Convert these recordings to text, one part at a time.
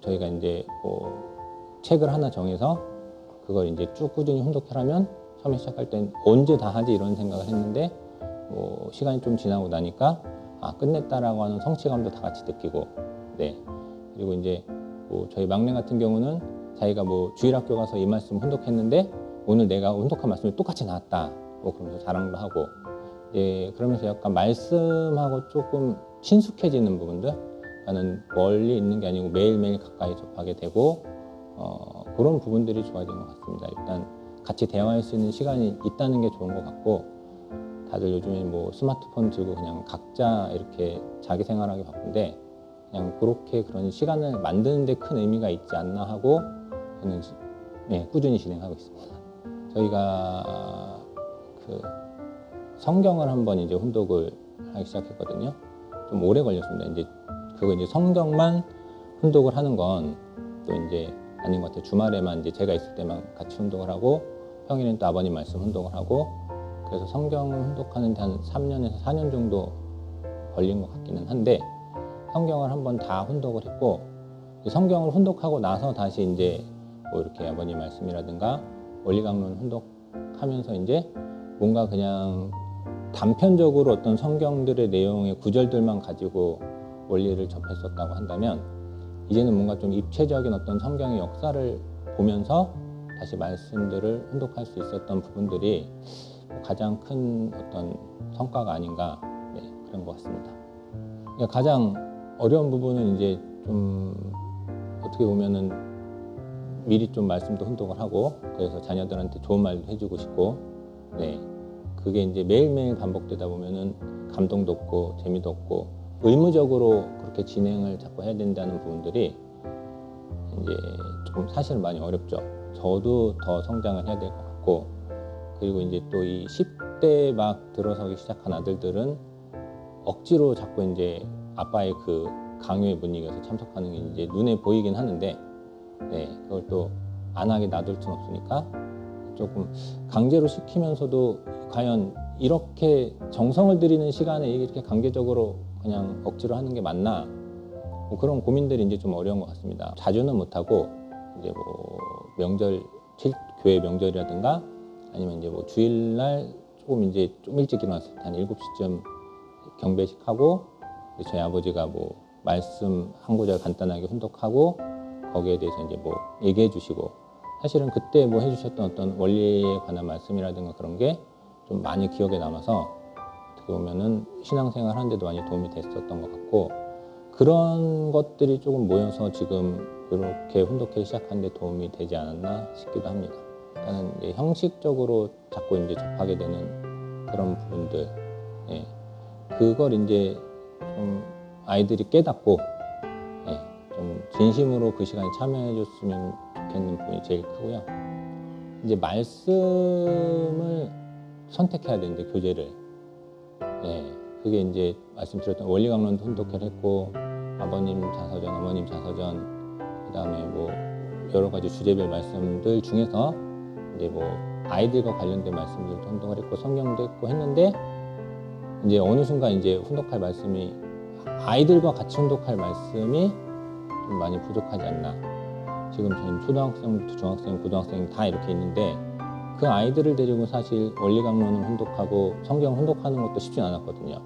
저희가 이제 뭐 책을 하나 정해서 그걸 이제 쭉 꾸준히 혼독하라면 처음에 시작할 땐 언제 다 하지 이런 생각을 했는데 뭐 시간이 좀 지나고 나니까 아 끝냈다라고 하는 성취감도 다 같이 느끼고 네. 그리고 이제 뭐 저희 막내 같은 경우는 자기가 뭐 주일 학교 가서 이 말씀 혼독했는데 오늘 내가 혼독한 말씀이 똑같이 나왔다. 뭐 그러면서 자랑도 하고 예 그러면서 약간 말씀하고 조금 친숙해지는 부분들 나는 멀리 있는 게 아니고 매일매일 가까이 접하게 되고 어, 그런 부분들이 좋아진 것 같습니다. 일단 같이 대화할 수 있는 시간이 있다는 게 좋은 것 같고 다들 요즘에 뭐 스마트폰 들고 그냥 각자 이렇게 자기 생활하기 바쁜데 그냥 그렇게 그런 시간을 만드는 데 큰 의미가 있지 않나 하고 저는 시- 네, 꾸준히 진행하고 있습니다. 저희가 그 성경을 한번 이제 혼독을 하기 시작했거든요. 좀 오래 걸렸습니다. 이제 그거 이제 성경만 혼독을 하는 건 또 이제 아닌 것 같아요. 주말에만 이제 제가 있을 때만 같이 혼독을 하고 평일엔 또 아버님 말씀 혼독을 하고 그래서 성경을 혼독하는 데 한 3년에서 4년 정도 걸린 것 같기는 한데 성경을 한번 다 혼독을 했고 성경을 혼독하고 나서 다시 이제 뭐 이렇게 아버님 말씀이라든가 원리강론 혼독하면서 이제 뭔가 그냥 단편적으로 어떤 성경들의 내용의 구절들만 가지고 원리를 접했었다고 한다면 이제는 뭔가 좀 입체적인 어떤 성경의 역사를 보면서 다시 말씀들을 혼독할 수 있었던 부분들이 가장 큰 어떤 성과가 아닌가 네, 그런 것 같습니다. 그러니까 가장 어려운 부분은 이제 좀 어떻게 보면은 미리 좀 말씀도 혼독을 하고 그래서 자녀들한테 좋은 말도 해주고 싶고 네 그게 이제 매일매일 반복되다 보면은 감동도 없고 재미도 없고 의무적으로 그렇게 진행을 자꾸 해야 된다는 부분들이 이제 조금 사실은 많이 어렵죠. 저도 더 성장을 해야 될 것 같고 그리고 이제 또 이 10대 막 들어서기 시작한 아들들은 억지로 자꾸 이제 아빠의 그 강요의 분위기에서 참석하는 게 이제 눈에 보이긴 하는데 네 그걸 또 안 하게 놔둘 수는 없으니까 조금 강제로 시키면서도 과연 이렇게 정성을 들이는 시간에 이렇게 강제적으로 그냥 억지로 하는 게 맞나 뭐 그런 고민들이 이제 좀 어려운 것 같습니다. 자주는 못하고 이제 뭐 명절 칠- 교회 명절이라든가 아니면 이제 뭐 주일날 조금 이제 좀 일찍 일어나서 한 7시쯤 경배식 하고 이제 저희 아버지가 뭐 말씀 한 구절 간단하게 혼독하고 거기에 대해서 이제 뭐 얘기해 주시고 사실은 그때 뭐 해주셨던 어떤 원리에 관한 말씀이라든가 그런 게 좀 많이 기억에 남아서 어떻게 보면은 신앙생활 하는데도 많이 도움이 됐었던 것 같고 그런 것들이 조금 모여서 지금 이렇게 혼독회 시작하는 데 도움이 되지 않았나 싶기도 합니다. 이제 형식적으로 자꾸 이제 접하게 되는 그런 부분들, 예. 그걸 이제 좀 아이들이 깨닫고 예, 좀 진심으로 그 시간에 참여해줬으면 좋겠는 부분이 제일 크고요. 이제 말씀을 선택해야 되는데 교재를 예, 그게 이제 말씀드렸던 원리강론도 혼독회를 했고 아버님 자서전, 어머님 자서전 그다음에 뭐 여러 가지 주제별 말씀들 중에서 이제 뭐 아이들과 관련된 말씀들도 혼독을 했고 성경도 했고 했는데 이제 어느 순간 이제 혼독할 말씀이 아이들과 같이 혼독할 말씀이 좀 많이 부족하지 않나. 지금 저희는 초등학생, 중학생, 고등학생 다 이렇게 있는데 그 아이들을 데리고 사실 원리 강론을 혼독하고 성경 혼독하는 것도 쉽지 않았거든요.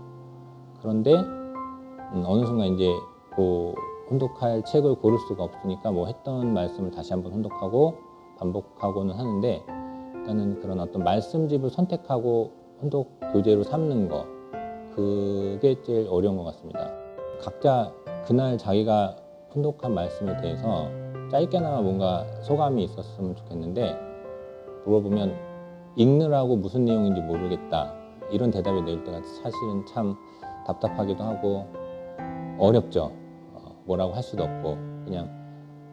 그런데 음, 어느 순간 이제 그 혼독할 책을 고를 수가 없으니까 뭐 했던 말씀을 다시 한번 혼독하고 반복하고는 하는데 일단은 그런 어떤 말씀집을 선택하고 혼독 교재로 삼는 거 그게 제일 어려운 것 같습니다. 각자 그날 자기가 혼독한 말씀에 대해서 짧게나마 뭔가 소감이 있었으면 좋겠는데 물어보면 읽느라고 무슨 내용인지 모르겠다 이런 대답이 낼 때가 사실은 참 답답하기도 하고 어렵죠. 어, 뭐라고 할 수도 없고 그냥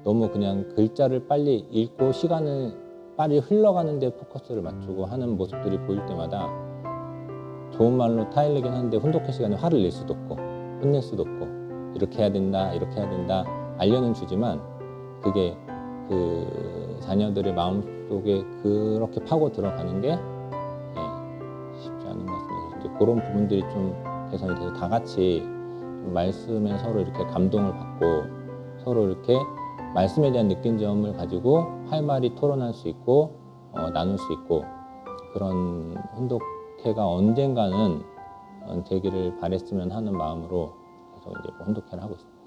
너무 그냥 글자를 빨리 읽고 시간을 빨리 흘러가는 데 포커스를 맞추고 하는 모습들이 보일 때마다 좋은 말로 타일르긴 하는데 혼독회 시간에 화를 낼 수도 없고 혼낼 수도 없고 이렇게 해야 된다 이렇게 해야 된다 알려는 주지만 그게 그 자녀들의 마음 속에 그렇게 파고 들어가는 게 예, 쉽지 않은 것 같습니다. 이제 그런 부분들이 좀 개선이 돼서 다 같이 좀 말씀에 서로 이렇게 감동을 받고 서로 이렇게 말씀에 대한 느낀 점을 가지고 활발히 토론할 수 있고 어, 나눌 수 있고 그런 혼독회가 언젠가는 어, 되기를 바랬으면 하는 마음으로 그래서 이제 뭐 혼독회를 하고 있습니다.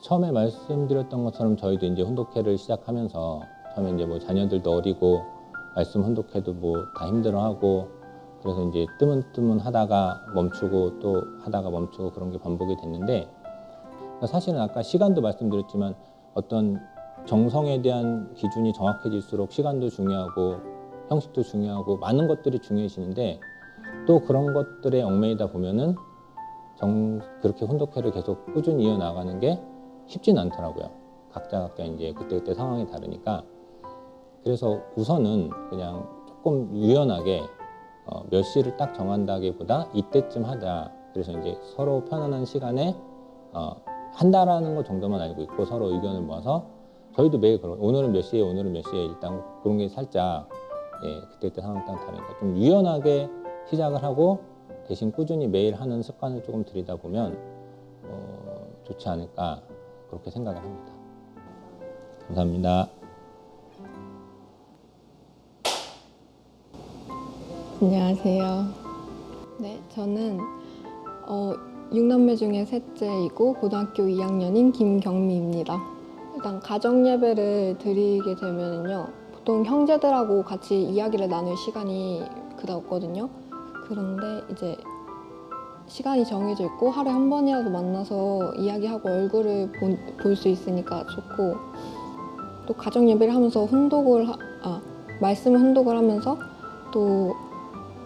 처음에 말씀드렸던 것처럼 저희도 이제 혼독회를 시작하면서 처음에 이제 뭐 자녀들도 어리고 말씀 혼독회도 뭐 다 힘들어하고 그래서 이제 뜨문뜨문 하다가 멈추고 또 하다가 멈추고 그런 게 반복이 됐는데 사실은 아까 시간도 말씀드렸지만 어떤 정성에 대한 기준이 정확해질수록 시간도 중요하고 형식도 중요하고 많은 것들이 중요해지는데 또 그런 것들에 얽매이다 보면은 정 그렇게 혼독회를 계속 꾸준히 이어나가는 게 쉽지는 않더라고요. 각자 각자 이제 그때그때 상황이 다르니까 그래서 우선은 그냥 조금 유연하게 어, 몇 시를 딱 정한다기보다 이때쯤 하자. 그래서 이제 서로 편안한 시간에 어, 한다라는 것 정도만 알고 있고 서로 의견을 모아서 저희도 매일 그런 오늘은 몇 시에 오늘은 몇 시에 일단 그런 게 살짝 예, 그때그때 상황 따라 다르니까 좀 유연하게 시작을 하고 대신 꾸준히 매일 하는 습관을 조금 들이다 보면 어, 좋지 않을까 그렇게 생각을 합니다. 감사합니다. 안녕하세요. 네, 저는 어, 6남매 중에 셋째이고 고등학교 2학년인 김경미입니다. 일단 가정 예배를 드리게 되면요, 보통 형제들하고 같이 이야기를 나눌 시간이 그다 없거든요. 그런데 이제 시간이 정해져 있고 하루에 한 번이라도 만나서 이야기하고 얼굴을 볼 수 있으니까 좋고 또 가정 예배를 하면서 훈독을 하, 아 말씀을 훈독을 하면서 또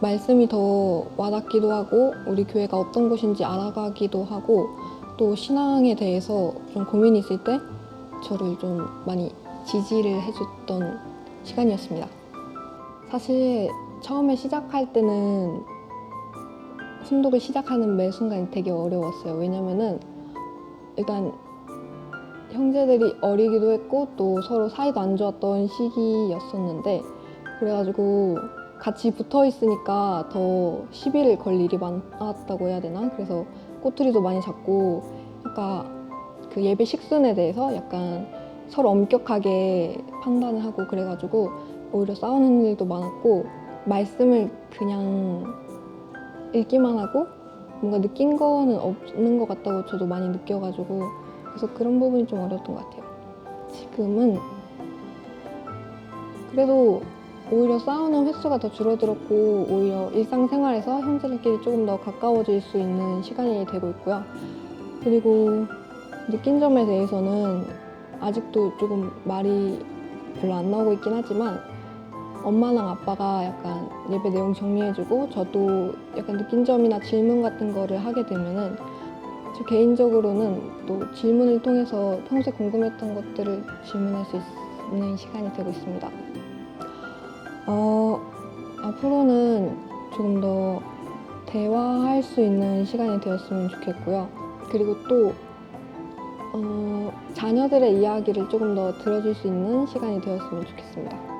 말씀이 더 와닿기도 하고 우리 교회가 어떤 곳인지 알아가기도 하고 또 신앙에 대해서 좀 고민이 있을 때 저를 좀 많이 지지를 해줬던 시간이었습니다. 사실 처음에 시작할 때는 순독을 시작하는 매 순간이 되게 어려웠어요. 왜냐면은 일단 형제들이 어리기도 했고 또 서로 사이도 안 좋았던 시기였었는데 그래가지고 같이 붙어 있으니까 더 시비를 걸 일이 많았다고 해야 되나? 그래서 꼬투리도 많이 잡고 약간 그 예배 식순에 대해서 약간 서로 엄격하게 판단을 하고 그래가지고 오히려 싸우는 일도 많았고 말씀을 그냥 읽기만 하고 뭔가 느낀 거는 없는 것 같다고 저도 많이 느껴가지고 그래서 그런 부분이 좀 어려웠던 것 같아요. 지금은 그래도 오히려 싸우는 횟수가 더 줄어들었고 오히려 일상생활에서 형제들끼리 조금 더 가까워질 수 있는 시간이 되고 있고요. 그리고 느낀 점에 대해서는 아직도 조금 말이 별로 안 나오고 있긴 하지만 엄마랑 아빠가 약간 예배 내용 정리해주고 저도 약간 느낀 점이나 질문 같은 거를 하게 되면은 저 개인적으로는 또 질문을 통해서 평소에 궁금했던 것들을 질문할 수 있는 시간이 되고 있습니다. 어, 앞으로는 조금 더 대화할 수 있는 시간이 되었으면 좋겠고요. 그리고 또 어, 자녀들의 이야기를 조금 더 들어줄 수 있는 시간이 되었으면 좋겠습니다.